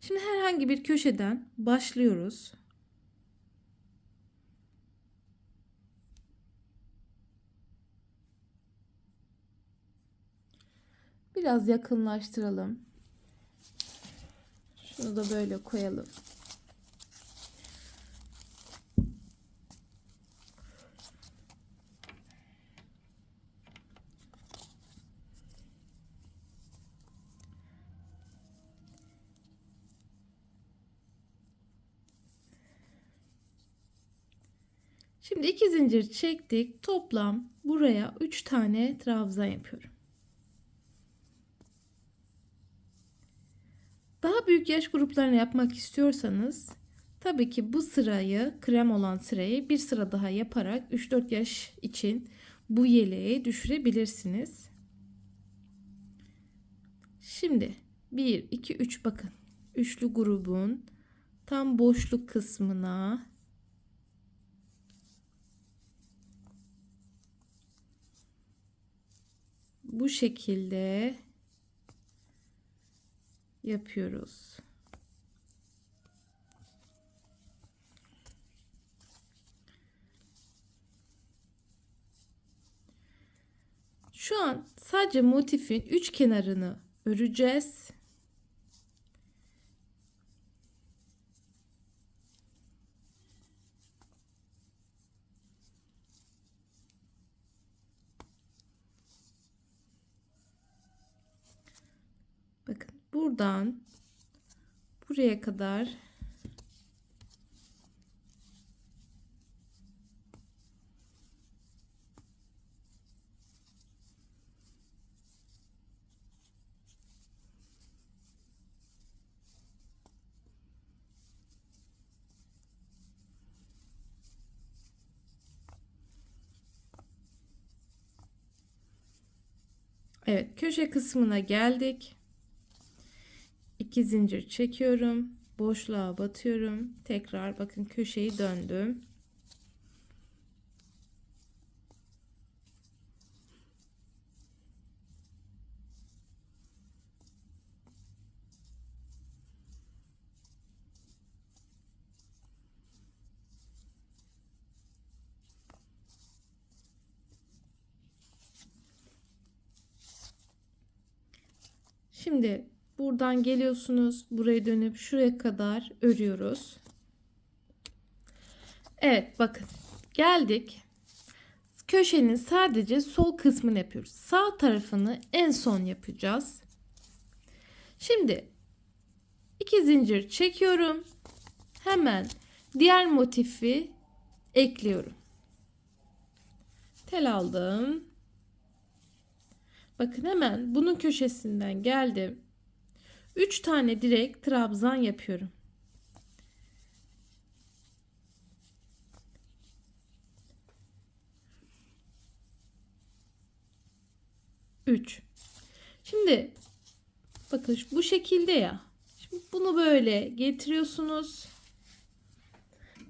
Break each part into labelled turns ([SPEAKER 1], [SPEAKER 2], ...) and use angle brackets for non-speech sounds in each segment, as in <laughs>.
[SPEAKER 1] Şimdi herhangi bir köşeden başlıyoruz. Biraz yakınlaştıralım. Şunu da böyle koyalım. Şimdi iki zincir çektik. Toplam buraya 3 tane trabzan yapıyorum. Daha büyük yaş gruplarını yapmak istiyorsanız tabii ki bu sırayı krem olan sırayı bir sıra daha yaparak 3-4 yaş için bu yeleği düşürebilirsiniz. Şimdi 1 2 3 bakın. Üçlü grubun tam boşluk kısmına bu şekilde yapıyoruz. Şu an sadece motifin üç kenarını öreceğiz. Bakın buradan buraya kadar Evet köşe kısmına geldik. 2 zincir çekiyorum. Boşluğa batıyorum. Tekrar bakın köşeyi döndüm. Şimdi buradan geliyorsunuz. Buraya dönüp şuraya kadar örüyoruz. Evet bakın geldik. Köşenin sadece sol kısmını yapıyoruz. Sağ tarafını en son yapacağız. Şimdi iki zincir çekiyorum. Hemen diğer motifi ekliyorum. Tel aldım. Bakın hemen bunun köşesinden geldim. 3 tane direkt trabzan yapıyorum. Üç. Şimdi bakın bu şekilde ya. Şimdi bunu böyle getiriyorsunuz.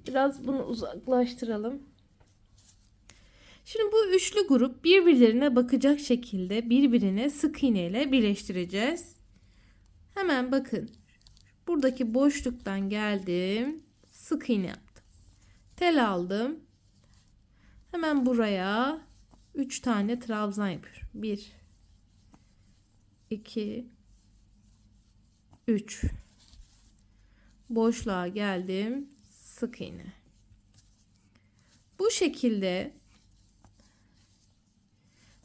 [SPEAKER 1] Biraz bunu uzaklaştıralım. Şimdi bu üçlü grup birbirlerine bakacak şekilde birbirine sık iğne ile birleştireceğiz. Hemen bakın. Buradaki boşluktan geldim. Sık iğne yaptım. Tel aldım. Hemen buraya 3 tane trabzan yapıyorum. 1 2 3 Boşluğa geldim. Sık iğne. Bu şekilde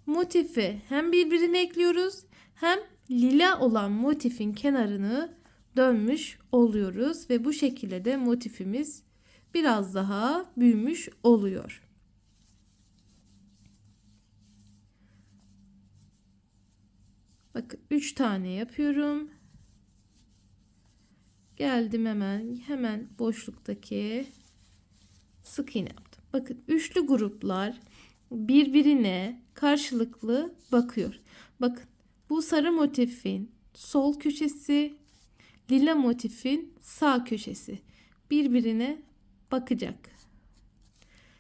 [SPEAKER 1] motifi hem birbirine ekliyoruz hem lila olan motifin kenarını dönmüş oluyoruz ve bu şekilde de motifimiz biraz daha büyümüş oluyor. Bakın 3 tane yapıyorum. Geldim hemen hemen boşluktaki sık iğne yaptım. Bakın üçlü gruplar birbirine karşılıklı bakıyor. Bakın bu sarı motifin sol köşesi, lila motifin sağ köşesi birbirine bakacak.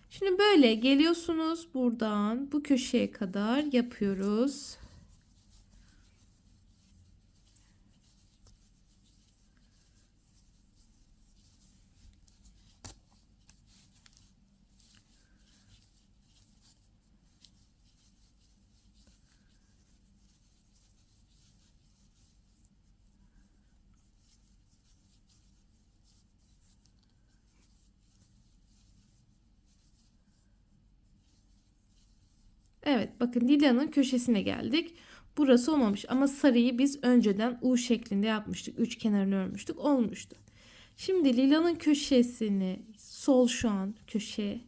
[SPEAKER 1] Şimdi böyle geliyorsunuz buradan bu köşeye kadar yapıyoruz. Evet bakın lilanın köşesine geldik. Burası olmamış ama sarıyı biz önceden U şeklinde yapmıştık. Üç kenarını örmüştük. Olmuştu. Şimdi lilanın köşesini sol şu an köşeye.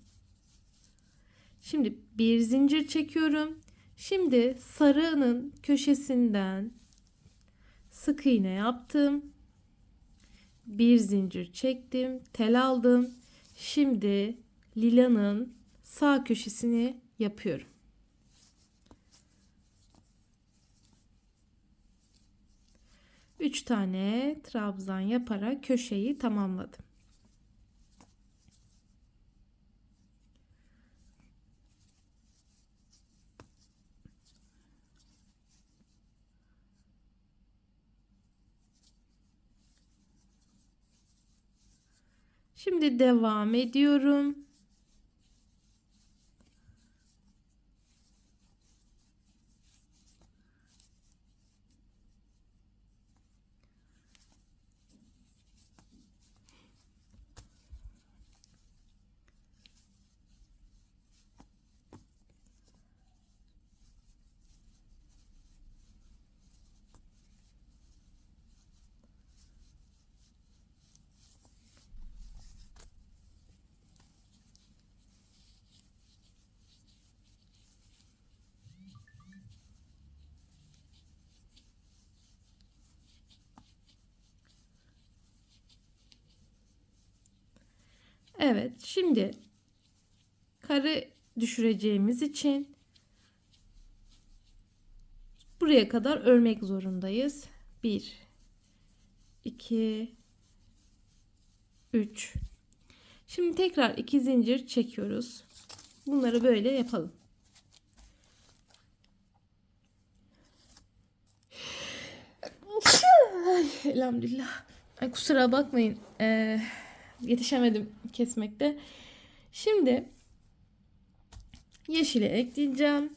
[SPEAKER 1] Şimdi bir zincir çekiyorum. Şimdi sarının köşesinden sık iğne yaptım. Bir zincir çektim. Tel aldım. Şimdi lilanın sağ köşesini yapıyorum. Üç tane trabzan yaparak köşeyi tamamladım. Şimdi devam ediyorum. Evet, şimdi kare düşüreceğimiz için buraya kadar örmek zorundayız. 1 2 3 Şimdi tekrar iki zincir çekiyoruz. Bunları böyle yapalım. Elhamdülillah. Ay, kusura bakmayın. Ee, yetişemedim kesmekte. Şimdi yeşili ekleyeceğim.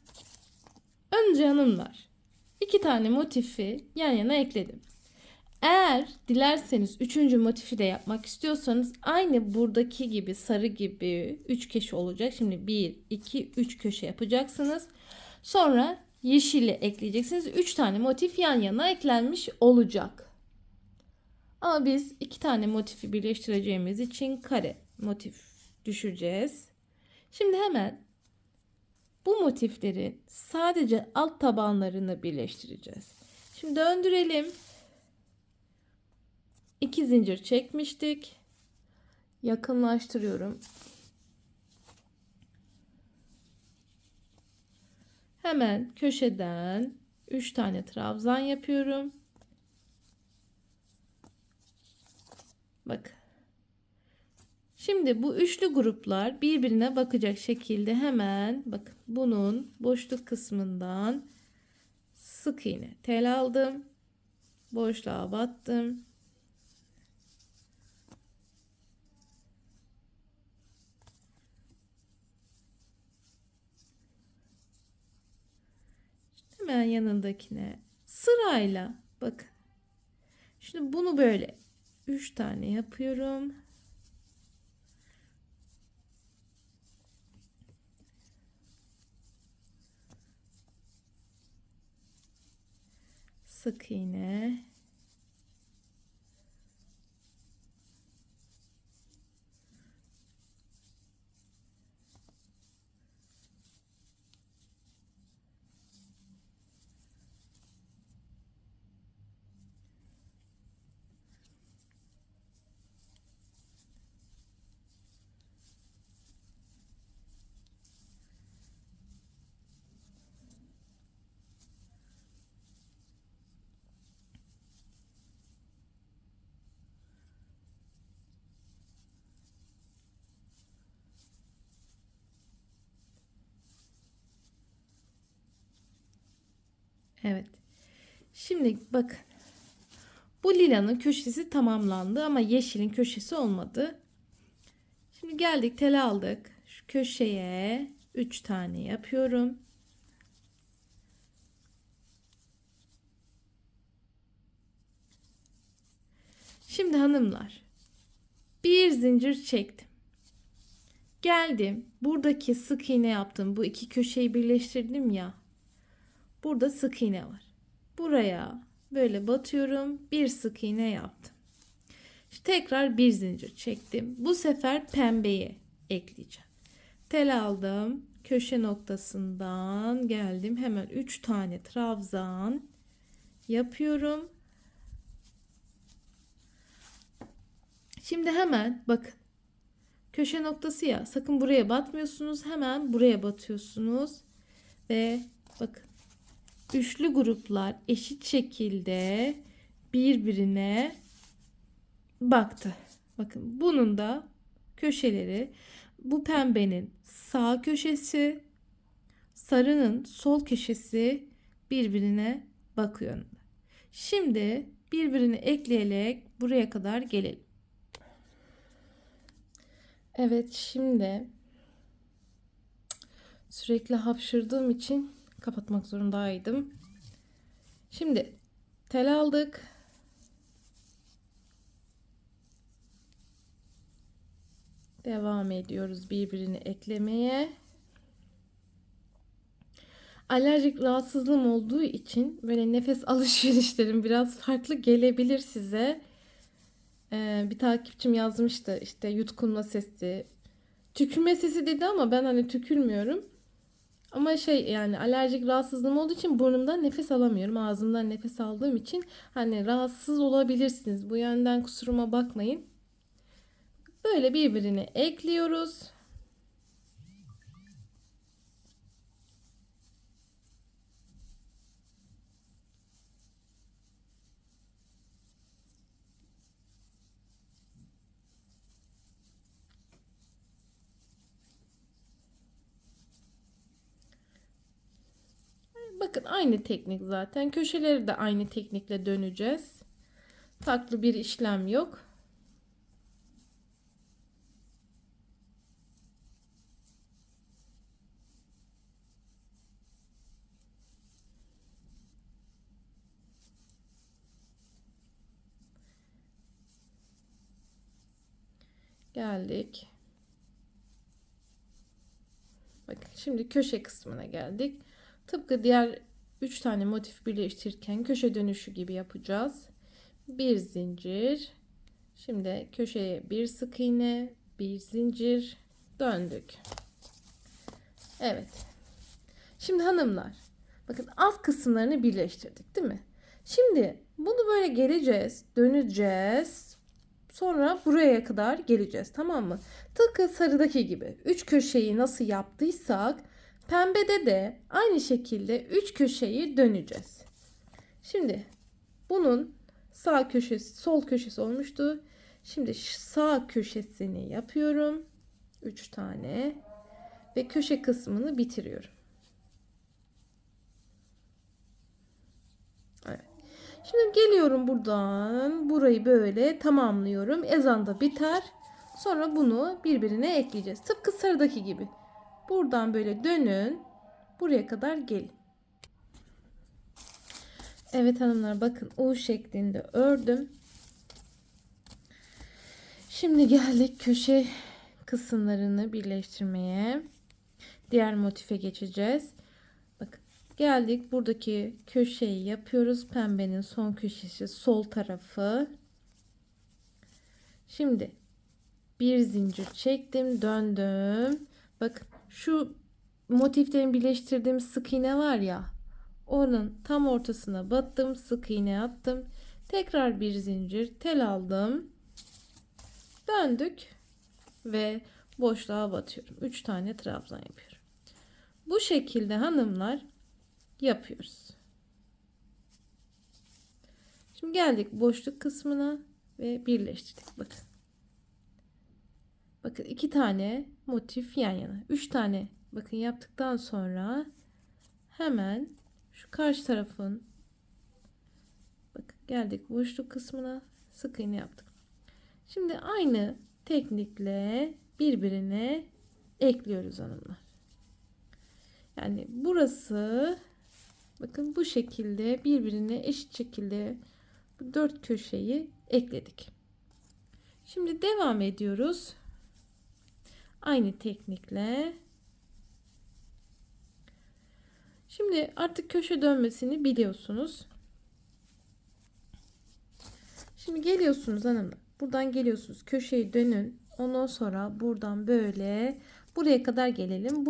[SPEAKER 1] Önce hanımlar iki tane motifi yan yana ekledim. Eğer dilerseniz üçüncü motifi de yapmak istiyorsanız aynı buradaki gibi sarı gibi üç köşe olacak. Şimdi bir, iki, üç köşe yapacaksınız. Sonra yeşili ekleyeceksiniz. Üç tane motif yan yana eklenmiş olacak. Ama biz iki tane motifi birleştireceğimiz için kare motif düşüreceğiz. Şimdi hemen bu motiflerin sadece alt tabanlarını birleştireceğiz. Şimdi döndürelim. İki zincir çekmiştik. Yakınlaştırıyorum. Hemen köşeden 3 tane trabzan yapıyorum. Bak. Şimdi bu üçlü gruplar birbirine bakacak şekilde hemen bakın bunun boşluk kısmından sık iğne tel aldım. Boşluğa battım. Hemen yanındakine sırayla bakın. Şimdi bunu böyle 3 tane yapıyorum. Sık iğne. Evet. Şimdi bakın. Bu lilanın köşesi tamamlandı ama yeşilin köşesi olmadı. Şimdi geldik tel aldık. Şu köşeye 3 tane yapıyorum. Şimdi hanımlar bir zincir çektim. Geldim. Buradaki sık iğne yaptım. Bu iki köşeyi birleştirdim ya. Burada sık iğne var. Buraya böyle batıyorum. Bir sık iğne yaptım. İşte tekrar bir zincir çektim. Bu sefer pembeyi ekleyeceğim. Tel aldım. Köşe noktasından geldim. Hemen 3 tane trabzan yapıyorum. Şimdi hemen bakın. Köşe noktası ya. Sakın buraya batmıyorsunuz. Hemen buraya batıyorsunuz. Ve bakın. Üçlü gruplar eşit şekilde birbirine baktı. Bakın bunun da köşeleri bu pembenin sağ köşesi, sarının sol köşesi birbirine bakıyor. Şimdi birbirini ekleyerek buraya kadar gelelim. Evet şimdi sürekli hapşırdığım için kapatmak zorundaydım. Şimdi tel aldık. Devam ediyoruz birbirini eklemeye. Alerjik rahatsızlığım olduğu için böyle nefes <laughs> alışverişlerim biraz farklı gelebilir size. Ee, bir takipçim yazmıştı işte yutkunma sesi, tükürme sesi dedi ama ben hani tükürmüyorum. Ama şey yani alerjik rahatsızlığım olduğu için burnumdan nefes alamıyorum. Ağzımdan nefes aldığım için hani rahatsız olabilirsiniz. Bu yönden kusuruma bakmayın. Böyle birbirine ekliyoruz. Bakın aynı teknik zaten. Köşeleri de aynı teknikle döneceğiz. Farklı bir işlem yok. Geldik. Bakın şimdi köşe kısmına geldik. Tıpkı diğer 3 tane motif birleştirirken köşe dönüşü gibi yapacağız. Bir zincir. Şimdi köşeye bir sık iğne, bir zincir döndük. Evet. Şimdi hanımlar bakın alt kısımlarını birleştirdik değil mi? Şimdi bunu böyle geleceğiz, döneceğiz. Sonra buraya kadar geleceğiz tamam mı? Tıpkı sarıdaki gibi 3 köşeyi nasıl yaptıysak Pembede de aynı şekilde 3 köşeyi döneceğiz. Şimdi bunun sağ köşesi, sol köşesi olmuştu. Şimdi sağ köşesini yapıyorum. 3 tane ve köşe kısmını bitiriyorum. Şimdi geliyorum buradan. Burayı böyle tamamlıyorum. Ezan da biter. Sonra bunu birbirine ekleyeceğiz. Tıpkı sarıdaki gibi. Buradan böyle dönün. Buraya kadar gelin. Evet hanımlar bakın U şeklinde ördüm. Şimdi geldik köşe kısımlarını birleştirmeye. Diğer motife geçeceğiz. Bakın geldik buradaki köşeyi yapıyoruz. Pembenin son köşesi sol tarafı. Şimdi bir zincir çektim döndüm. Bakın şu motiflerin birleştirdiğim sık iğne var ya onun tam ortasına battım sık iğne attım tekrar bir zincir tel aldım. Döndük ve boşluğa batıyorum. 3 tane trabzan yapıyorum. Bu şekilde hanımlar yapıyoruz. Şimdi geldik boşluk kısmına ve birleştirdik. Bakın Bakın iki tane motif yan yana. Üç tane bakın yaptıktan sonra hemen şu karşı tarafın bakın geldik boşluk kısmına sık iğne yaptık. Şimdi aynı teknikle birbirine ekliyoruz hanımlar. Yani burası bakın bu şekilde birbirine eşit şekilde bu dört köşeyi ekledik. Şimdi devam ediyoruz. Aynı teknikle. Şimdi artık köşe dönmesini biliyorsunuz. Şimdi geliyorsunuz hanımlar. Buradan geliyorsunuz. Köşeyi dönün. Ondan sonra buradan böyle buraya kadar gelelim.